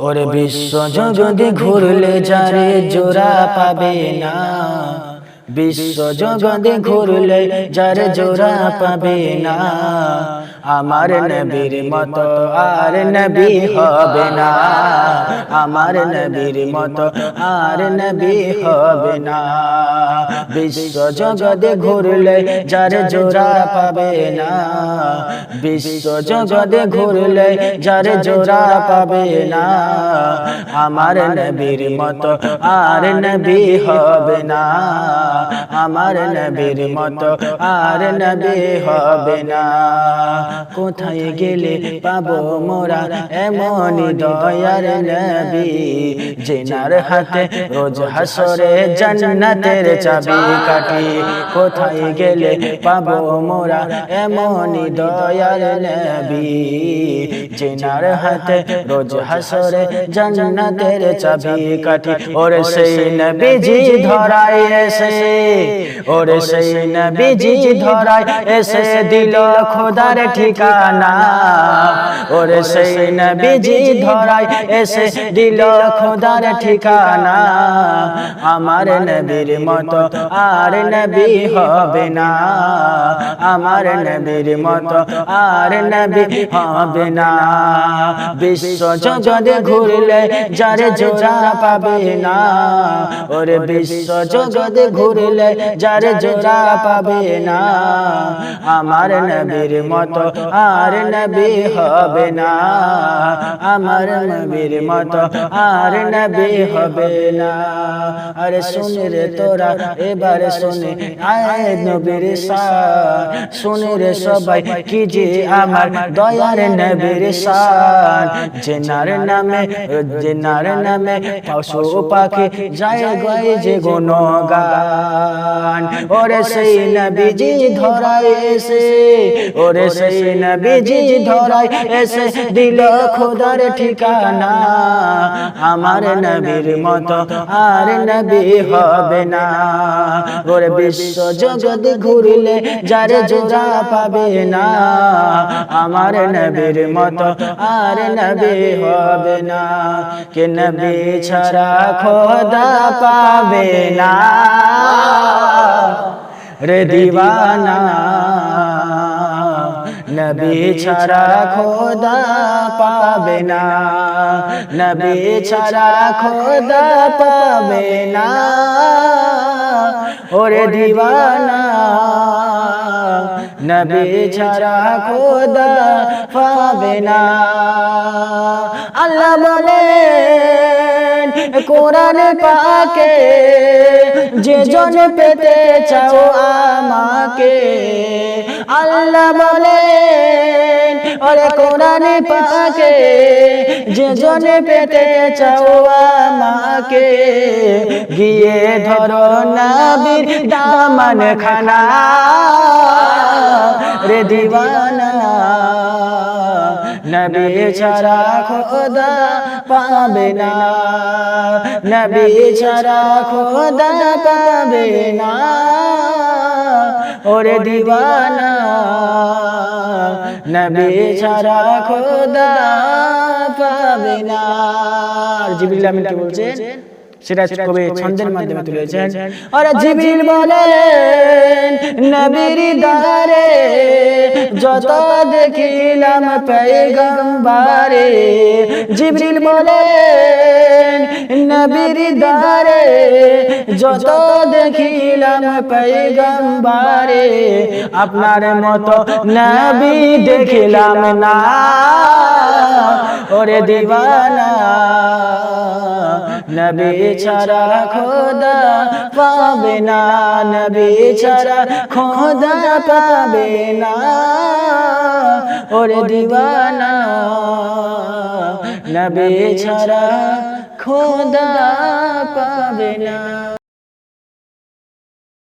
ওরে বিশ্ব জগতে ঘুরলে যারে জোড়া পাবে না। বিশ্ব জগতে ঘুরলে যারে জোড়া পাবে না। আমার নবীর মতো আর নবী হবে না। আমার নবীর মতো আর নবী হবে না। বিশ্ব জগতে ঘুরলে যারে জোড়া পাবে না। বিশ্ব জগতে ঘুরলে যারে জোড়া পাবে না আমার নবীর মতো আর নবী হবে না আমার নবীর মতো আর নবী হবে না। কোথায় গেলে পাবো মোরা? এমনই দয়ার নবী জেনার হাতে রোজ হাসরে জান্নাতের চাবি কাটি কোথায় গেলে পাবো মোরা? এমনই দয়ার নবী, জেনার হাতে রোজ হাসরে জান্নাতের চাবি কাটি ওরে সেই নবীজি ধরায় এসে, ওরে সেই নবীজি ধরায় এসে দিল খোদার ঠিকানা। ওরে সেই নবীজি ধরায় এসে দিল খোদার ঠিকানা। আমার নবীর মতো আর নবী হবে না। আমার নবীর মতো আর নবী হবে না। বিশ্ব জগতে ঘুরলে যারে জোড়া পাবে না। ওরে বিশ্ব জগতে ঘুরলে যারে জোড়া পাবে না। আমার নবীর মতো আর নবী হবে না। আমার নবীর মতো আর নবী হবে না। আরে শুনে রে তোরা এবারে শুনে। আয় নবীর শান শুনে রে সবাই কি যে আমার দয়ার নবীর শান। জেনার নামে জেনার নামে পশু পাখি যায় গায়ে যে গুণগান। ওরে সেই নবীজি ধরায় এসে, ওরে সেই নবীজি ধরায় এসে দিল খোদার ঠিকানা। আমার নবীর মতো আর নবী হবে না। ওরে বিশ্ব জগৎ ঘুরলে যারে জোড়া পাবে না। আমার নবীর মতো আর নবী হবে না কে নবী ছাড়া খোদা পাবে না রে দিবানা নবী ছাড়া খোদা পাবে না নবী ছাড়া খোদা পাবে না ওরে দিবানা নবী ছাড়া খোদা পাবে না। আল্লাহ বলেন, কোরআন পাকে যে জন পেতে চাও আমাকে। আল্লাহ বলেন ওরে কোরআন পাকে, যে জন পেতে চাও আমাকে, গিয়ে ধরো নবীর দামন খানা, রে দিওয়ানা। নবী ছাড়া খোদা পাবে না, নবী ছাড়া খোদা পাবে না। ওরে দিওয়ানা নবী ছাড়া খোদা পাবে না। জিবিল্লাহ আমিন কি বলছেন? সেটা কবি ছন্দের মাধ্যমে তুলেছেন? আর জিবিল বলেন নবীর দারে যত দেখিলাম পেগম্বারে জিবরিল বলেন নবীর দারে যত দেখিলাম পেগম্বারে আপনার মতো নবী দেখিলাম না। ওরে দিওয়ানা নবী ছাড়া খোদা পাবে না, নবী ছাড়া খোদা পাবে না। ওরে দিওয়ানা নবী ছাড়া খোদা পাবে না।